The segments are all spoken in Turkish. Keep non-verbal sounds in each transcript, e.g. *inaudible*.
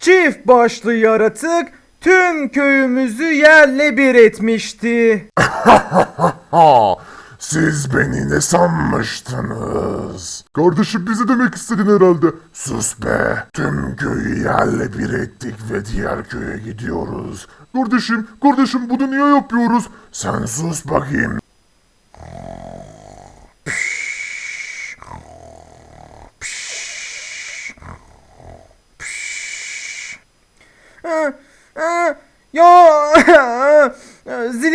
çift başlı yaratık tüm köyümüzü yerle bir etmişti. *laughs* Siz beni ne sanmıştınız? Kardeşim bizi demek istedin herhalde. Sus be. Tüm köyü yerle bir ettik ve diğer köye gidiyoruz. Kardeşim, kardeşim bunu niye yapıyoruz? Sen sus bakayım.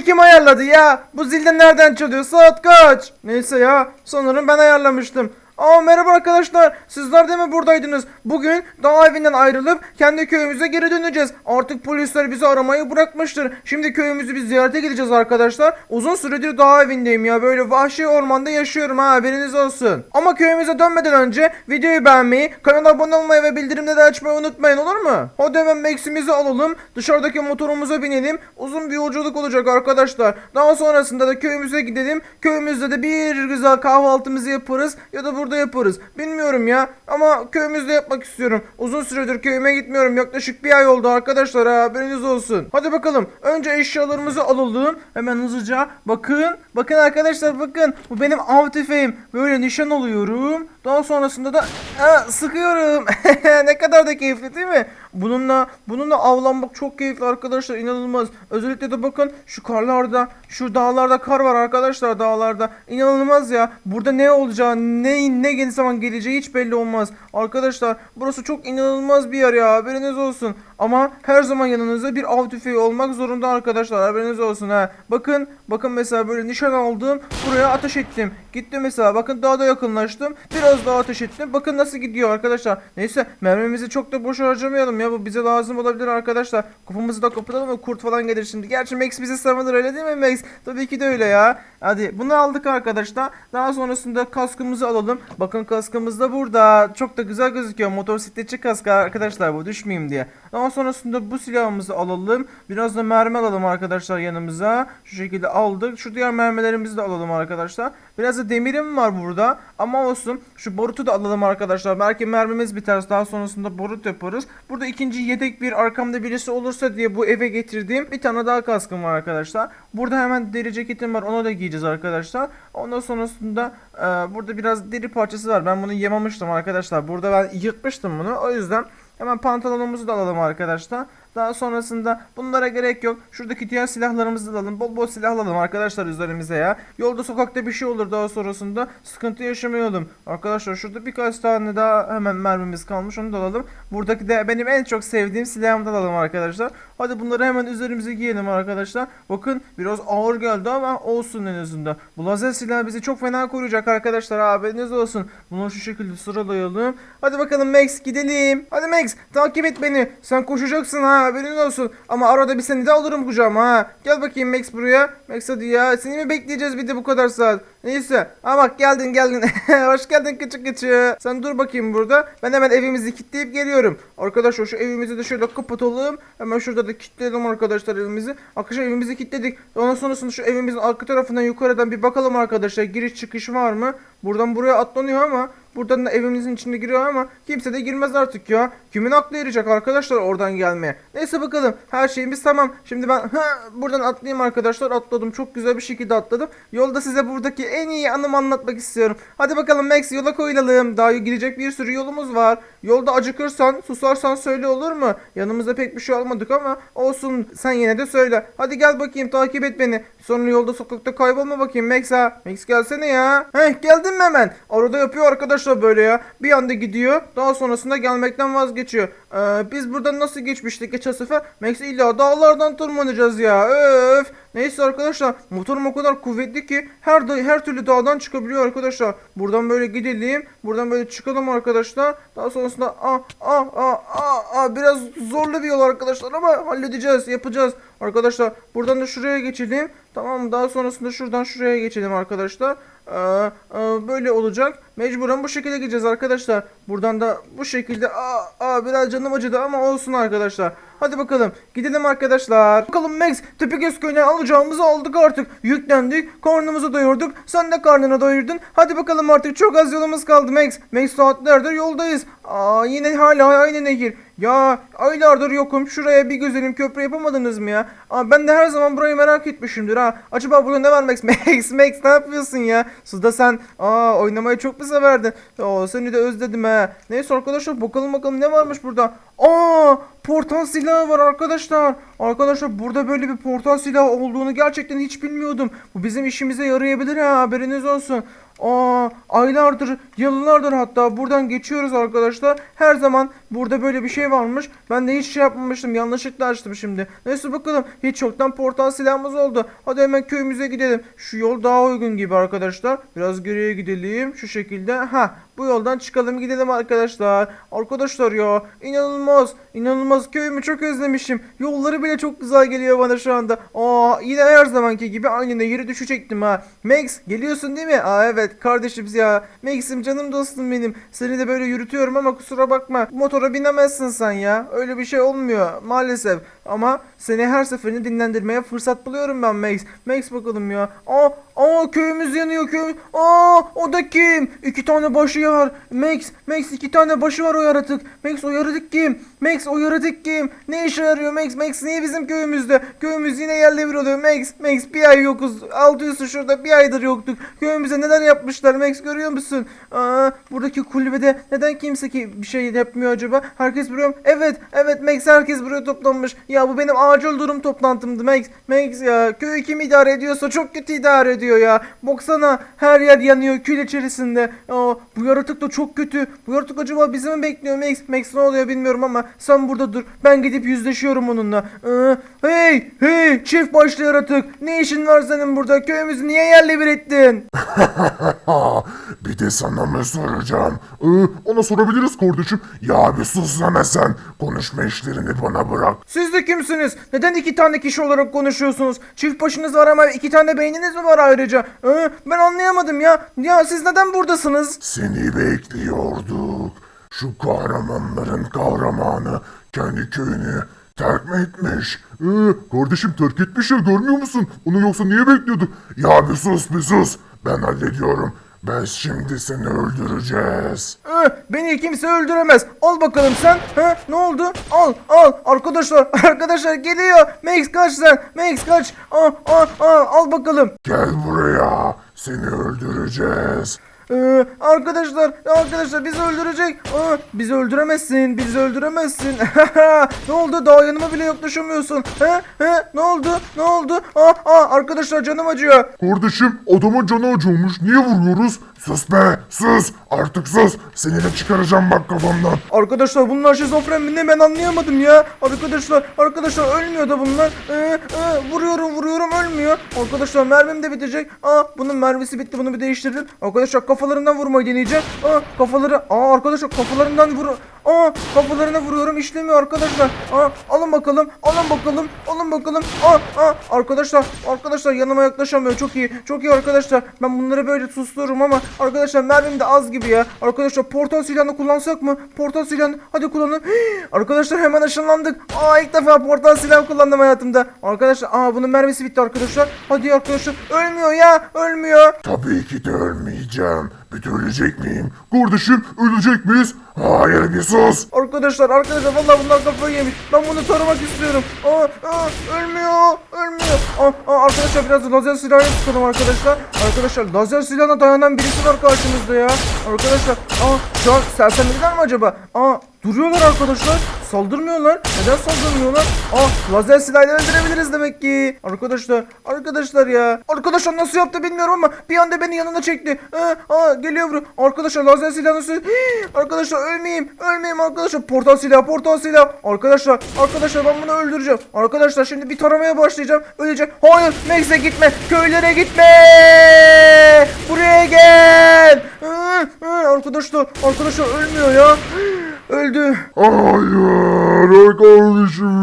Zili kim ayarladı ya? Bu zilden nereden çalıyor? Saat kaç? Neyse ya sanırım ben ayarlamıştım. Aa merhaba arkadaşlar. Sizler de mi buradaydınız? Bugün dağ evinden ayrılıp kendi köyümüze geri döneceğiz. Artık polisler bizi aramayı bırakmıştır. Şimdi köyümüzü bir ziyarete gideceğiz arkadaşlar. Uzun süredir dağ evindeyim ya. Böyle vahşi ormanda yaşıyorum ha haberiniz olsun. Ama köyümüze dönmeden önce videoyu beğenmeyi, kanala abone olmayı ve bildirimleri açmayı unutmayın olur mu? Hadi hemen Max'imizi alalım. Dışarıdaki motorumuza binelim. Uzun bir yolculuk olacak arkadaşlar. Daha sonrasında da köyümüze gidelim. Köyümüzde de bir güzel kahvaltımızı yaparız ya da burada yaparız. Bilmiyorum ya ama köyümüzde yapmak istiyorum. Uzun süredir köyüme gitmiyorum. Yaklaşık bir ay oldu arkadaşlar ha, haberiniz olsun. Hadi bakalım. Önce eşyalarımızı alalım. Hemen hızlıca. Bakın. Bakın arkadaşlar bakın. Bu benim av tüfeğim. Böyle nişan alıyorum. Daha sonrasında da ha, sıkıyorum. *laughs* ne kadar da keyifli değil mi? Bununla bununla avlanmak çok keyifli arkadaşlar inanılmaz. Özellikle de bakın şu karlarda, şu dağlarda kar var arkadaşlar dağlarda. İnanılmaz ya. Burada ne olacağı, ne ne zaman geleceği hiç belli olmaz. Arkadaşlar burası çok inanılmaz bir yer ya. Haberiniz olsun. Ama her zaman yanınızda bir av tüfeği olmak zorunda arkadaşlar. Haberiniz olsun ha. Bakın, bakın mesela böyle nişan aldım. Buraya ateş ettim. Gittim mesela. Bakın daha da yakınlaştım. Biraz daha ateş ettim. Bakın nasıl gidiyor arkadaşlar. Neyse mermimizi çok da boş harcamayalım ya. Bu bize lazım olabilir arkadaşlar. Kupamızı da kapatalım mı? Kurt falan gelir şimdi. Gerçi Max bizi savunur öyle değil mi Max? Tabii ki de öyle ya. Hadi bunu aldık arkadaşlar. Daha sonrasında kaskımızı alalım. Bakın kaskımız da burada. Çok da güzel gözüküyor. Motosikletçi kaskı arkadaşlar bu düşmeyeyim diye. Daha sonrasında bu silahımızı alalım. Biraz da mermi alalım arkadaşlar yanımıza. Şu şekilde aldık. Şu diğer mermilerimizi de alalım arkadaşlar. Biraz da demirim var burada. Ama olsun. Şu borutu da alalım arkadaşlar. Belki mermimiz biter. Daha sonrasında borut yaparız. Burada ikinci yedek bir arkamda birisi olursa diye bu eve getirdiğim bir tane daha kaskım var arkadaşlar. Burada hemen deri ceketim var. Onu da giyeceğiz arkadaşlar. Ondan sonrasında e, burada biraz deri parçası var. Ben bunu yemamıştım arkadaşlar. Burada ben yırtmıştım bunu. O yüzden Hemen pantolonumuzu da alalım arkadaşlar. Daha sonrasında bunlara gerek yok. Şuradaki diğer silahlarımızı alalım. Bol bol silah alalım arkadaşlar üzerimize ya. Yolda sokakta bir şey olur daha sonrasında sıkıntı yaşamayalım. Arkadaşlar şurada birkaç tane daha hemen mermimiz kalmış onu da alalım. Buradaki de benim en çok sevdiğim silahımı da alalım arkadaşlar. Hadi bunları hemen üzerimize giyelim arkadaşlar. Bakın biraz ağır geldi ama olsun en azından. Bu lazer silah bizi çok fena koruyacak arkadaşlar haberiniz olsun. Bunu şu şekilde sıralayalım. Hadi bakalım Max gidelim. Hadi Max takip et beni. Sen koşacaksın ha haberin olsun. Ama arada bir seni de alırım kucağıma ha. Gel bakayım Max buraya. Max hadi ya. Seni mi bekleyeceğiz bir de bu kadar saat? Neyse. Ha bak geldin geldin. *laughs* Hoş geldin küçük küçük. Sen dur bakayım burada. Ben hemen evimizi kilitleyip geliyorum. Arkadaşlar şu evimizi de şöyle kapatalım. Hemen şurada da kilitleyelim arkadaşlar evimizi. Arkadaşlar evimizi kilitledik. Ondan sonrasında şu evimizin arka tarafından yukarıdan bir bakalım arkadaşlar. Giriş çıkış var mı? Buradan buraya atlanıyor ama Buradan da evimizin içine giriyor ama kimse de girmez artık ya. Kimin aklı yarayacak arkadaşlar oradan gelmeye. Neyse bakalım her şeyimiz tamam. Şimdi ben ha, buradan atlayayım arkadaşlar. Atladım çok güzel bir şekilde atladım. Yolda size buradaki en iyi anımı anlatmak istiyorum. Hadi bakalım Max yola koyulalım. Daha gidecek bir sürü yolumuz var. Yolda acıkırsan susarsan söyle olur mu? Yanımızda pek bir şey almadık ama olsun sen yine de söyle. Hadi gel bakayım takip et beni. Sonra yolda sokakta kaybolma bakayım Max ha. Max gelsene ya. Heh geldin mi hemen? Arada yapıyor arkadaşlar böyle ya. Bir anda gidiyor. Daha sonrasında gelmekten vazgeçiyor. Ee, biz buradan nasıl geçmiştik geçen sefer? Max illa dağlardan tırmanacağız ya. Öf. Neyse arkadaşlar motorum o kadar kuvvetli ki her her türlü dağdan çıkabiliyor arkadaşlar. Buradan böyle gidelim. Buradan böyle çıkalım arkadaşlar. Daha sonrasında aa aa aa aa, aa biraz zorlu bir yol arkadaşlar ama halledeceğiz, yapacağız. Arkadaşlar buradan da şuraya geçelim. Tamam? Daha sonrasında şuradan şuraya geçelim arkadaşlar. Ee, e, böyle olacak. Mecburen bu şekilde gideceğiz arkadaşlar. Buradan da bu şekilde aa, aa biraz canım acıdı ama olsun arkadaşlar. Hadi bakalım gidelim arkadaşlar. Bakalım Max Tepegöz köyünden alacağımızı aldık artık. Yüklendik karnımızı doyurduk. Sen de karnını doyurdun. Hadi bakalım artık çok az yolumuz kaldı Max. Max saatlerdir yoldayız. Aa yine hala aynı nehir. Ya aylardır yokum. Şuraya bir güzelim köprü yapamadınız mı ya? Aa, ben de her zaman burayı merak etmişimdir ha. Acaba burada ne var Max? *laughs* Max, Max ne yapıyorsun ya? Suda sen aa oynamayı çok mu severdin? Oo, seni de özledim ha. Neyse arkadaşlar bakalım bakalım ne varmış burada. Aa portal silahı var arkadaşlar. Arkadaşlar burada böyle bir portal silahı olduğunu gerçekten hiç bilmiyordum. Bu bizim işimize yarayabilir ha haberiniz olsun. Aa, aylardır, yıllardır hatta buradan geçiyoruz arkadaşlar. Her zaman burada böyle bir şey varmış. Ben de hiç şey yapmamıştım. Yanlışlıkla açtım şimdi. Neyse bakalım. Hiç çoktan portal silahımız oldu. Hadi hemen köyümüze gidelim. Şu yol daha uygun gibi arkadaşlar. Biraz geriye gidelim. Şu şekilde. Ha, bu yoldan çıkalım gidelim arkadaşlar. Arkadaşlar ya inanılmaz. inanılmaz köyümü çok özlemişim. Yolları bile çok güzel geliyor bana şu anda. Aa yine her zamanki gibi aynı yeri düşecektim ha. Max geliyorsun değil mi? Aa evet kardeşim ya. Max'im canım dostum benim. Seni de böyle yürütüyorum ama kusura bakma. Motora binemezsin sen ya. Öyle bir şey olmuyor maalesef. Ama seni her seferinde dinlendirmeye fırsat buluyorum ben Max. Max bakalım ya. Aa, aa köyümüz yanıyor köy. Aa o da kim? İki tane başı var. Max, Max iki tane başı var o yaratık. Max o yaratık kim? Max o yaratık kim? Ne işe yarıyor Max? Max niye bizim köyümüzde? Köyümüz yine yerle bir oluyor. Max, Max bir ay yokuz. Altı üstü şurada bir aydır yoktuk. Köyümüze neler yapmışlar Max görüyor musun? Aa, buradaki kulübede neden kimse ki bir şey yapmıyor acaba? Herkes buraya Evet, evet Max herkes buraya toplanmış. Ya bu benim acil durum toplantımdı Max. Max ya köyü kim idare ediyorsa çok kötü idare ediyor ya. Baksana her yer yanıyor kül içerisinde. Aa, bu yaratık da çok kötü. Bu yaratık acaba bizi mi bekliyor Max? Max ne oluyor bilmiyorum ama sen burada dur. Ben gidip yüzleşiyorum onunla. Ee, hey hey çift başlı yaratık. Ne işin var senin burada? Köyümüzü niye yerle bir ettin? *laughs* bir de sana mı soracağım? Ee, ona sorabiliriz kardeşim. Ya bir sus sen. Konuşma işlerini bana bırak. Siz de kimsiniz? Neden iki tane kişi olarak konuşuyorsunuz? Çift başınız var ama iki tane beyniniz mi var ayrıca? Ee, ben anlayamadım ya. Ya siz neden buradasınız? Seni bekliyorduk. Şu kahramanların kahramanı kendi köyünü terk mi etmiş? Ee, kardeşim terk etmiş ya görmüyor musun? Onu yoksa niye bekliyorduk? Ya bir sus bir sus. Ben hallediyorum. Ben şimdi seni öldüreceğiz. Ee, beni kimse öldüremez. Al bakalım sen. Ha, ne oldu? Al, al. Arkadaşlar, *laughs* arkadaşlar geliyor. Max kaç sen. Max kaç. Aa, aa, aa, al bakalım. Gel buraya. Seni öldüreceğiz. Ee, arkadaşlar, arkadaşlar bizi öldürecek. Aa, bizi öldüremezsin, bizi öldüremezsin. *laughs* ne oldu? Daha yanıma bile yaklaşamıyorsun. He? He? Ne oldu? Ne oldu? Aa, aa, arkadaşlar canım acıyor. Kardeşim adamın canı acıyormuş. Niye vuruyoruz? Sus be sus. Artık sus. Seni de çıkaracağım bak kafamdan. Arkadaşlar bunlar şizofren mi ne ben anlayamadım ya. Arkadaşlar, arkadaşlar ölmüyor da bunlar. Ee, ee, vuruyorum vuruyorum ölmüyor. Arkadaşlar mermim de bitecek. Aa bunun mermisi bitti bunu bir değiştirdim. Arkadaşlar kafalarından vurmayı deneyeceğim. Aa kafaları aa arkadaşlar kafalarından vur. Aa kafalarına vuruyorum işlemiyor arkadaşlar. Aa alın bakalım alın bakalım alın bakalım. Aa aa arkadaşlar arkadaşlar yanıma yaklaşamıyor çok iyi çok iyi arkadaşlar. Ben bunları böyle sustururum ama arkadaşlar mermim de az gibi ya. Arkadaşlar portal silahını kullansak mı? Portal silahını hadi kullanın. *gasps* arkadaşlar hemen ışınlandık. Aa ilk defa portal silah kullandım hayatımda. Arkadaşlar aa bunun mermisi bitti arkadaşlar. Hadi arkadaşlar ölmüyor ya ölmüyor. Tabii ki de ölmeyeceğim. De ölecek miyim? Kardeşim ölecek miyiz? Hayır bir sus. Arkadaşlar arkadaşlar vallahi bunlar kafayı yemiş. Ben bunu taramak istiyorum. Aa, aa ölmüyor. Ölmüyor. Aa, aa, arkadaşlar biraz lazer silahı tutalım arkadaşlar. Arkadaşlar lazer silahına dayanan birisi var karşımızda ya. Arkadaşlar aa şu an sersemlediler mi acaba? Aa duruyorlar arkadaşlar. Saldırmıyorlar. Neden saldırmıyorlar? Aa lazer silahıyla öldürebiliriz demek ki. Arkadaşlar arkadaşlar ya. Arkadaşlar nasıl yaptı bilmiyorum ama bir anda beni yanına çekti. Aa, aa geliyor buraya. Arkadaşlar lazer silahını sü- *gasps* Hii, Arkadaşlar ölmeyeyim. Ölmeyeyim arkadaşlar. Portal silah portal silah. Arkadaşlar arkadaşlar ben bunu öldüreceğim. Arkadaşlar şimdi bir taramaya başlayacağım. Ölecek. Hayır Max'e gitme. Köylere gitme. Buraya gel. Hı, hı, Arkadaşlar arkadaşlar ölmüyor ya. *gasps* Öldü. Hayır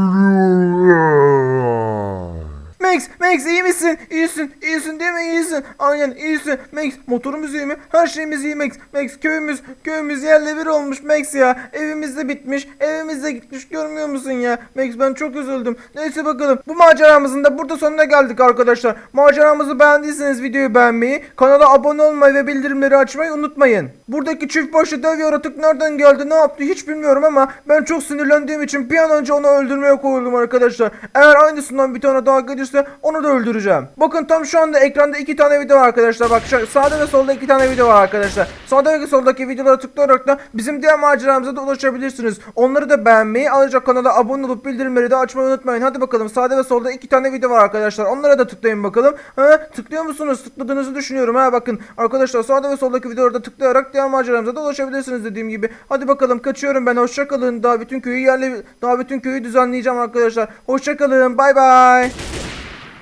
ölüyor. Max, Max iyi misin? İyisin. İyisin değil mi? İyisin. Aynen iyisin. Max motorumuz iyi mi? Her şeyimiz iyi Max. Max köyümüz köyümüz yerle bir olmuş Max ya. Evimiz de bitmiş. Evimiz de gitmiş. Görmüyor musun ya? Max ben çok üzüldüm. Neyse bakalım. Bu maceramızın da burada sonuna geldik arkadaşlar. Maceramızı beğendiyseniz videoyu beğenmeyi, kanala abone olmayı ve bildirimleri açmayı unutmayın. Buradaki çift başı dev yaratık nereden geldi ne yaptı hiç bilmiyorum ama ben çok sinirlendiğim için bir an önce onu öldürmeye koyuldum arkadaşlar. Eğer aynısından bir tane daha gelirse onu da öldüreceğim. Bakın tam şu anda ekranda iki tane video var arkadaşlar. Bak şu- sağda ve solda iki tane video var arkadaşlar. Sağda ve soldaki videolara tıklayarak da bizim diğer maceramıza da ulaşabilirsiniz. Onları da beğenmeyi ayrıca kanala abone olup bildirimleri de açmayı unutmayın. Hadi bakalım sağda ve solda iki tane video var arkadaşlar. Onlara da tıklayın bakalım. Ha, tıklıyor musunuz? Tıkladığınızı düşünüyorum ha bakın. Arkadaşlar sağda ve soldaki videolara da tıklayarak diğer maceramıza da ulaşabilirsiniz dediğim gibi. Hadi bakalım kaçıyorum ben. Hoşçakalın. Daha bütün köyü yerle daha bütün köyü düzenleyeceğim arkadaşlar. Hoşçakalın. Bay bay.